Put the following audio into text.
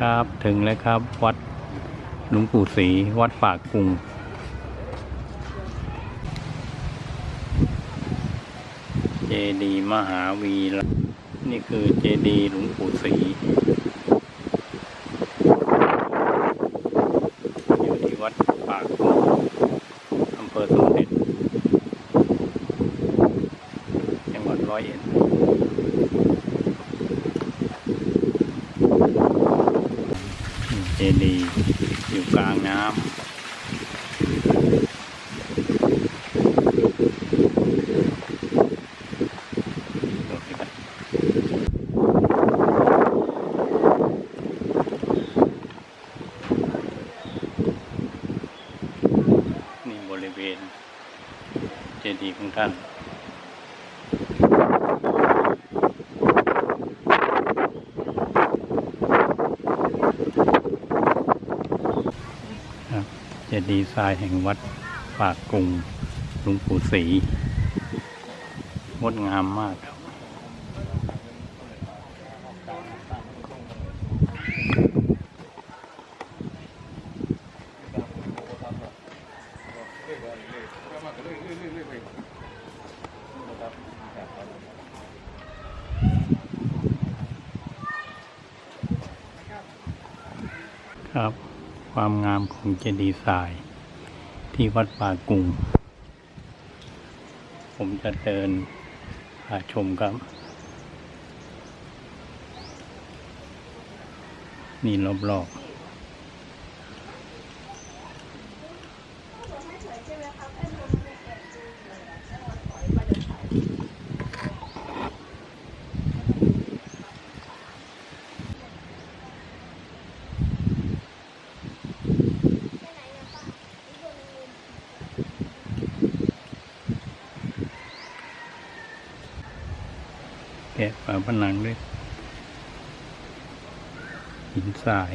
ครับถึงแล้วครับ วัดหลวงปู่ศรีวัดปากกุงเจดีมหาวีระนี่คือเจดีหลวงปู่ศรีอยู่ที่วัดปากกุงอำเภอสมเด็จจังหวัดร้อยเอ็ด เจ ดีย์อยู่กลางน้ำนี่บริเวณเจดีย์ของท่าน ครับเจดีย์ทรายแห่งวัดปากกุงหลวงปู่ศรีงดงามมากครับครับ ความงามของเจดีย์ทราย ที่วัดป่ากุง ผมจะเดินพาชมครับ นี่รอบๆ แกะฝาผนังด้วยหินทราย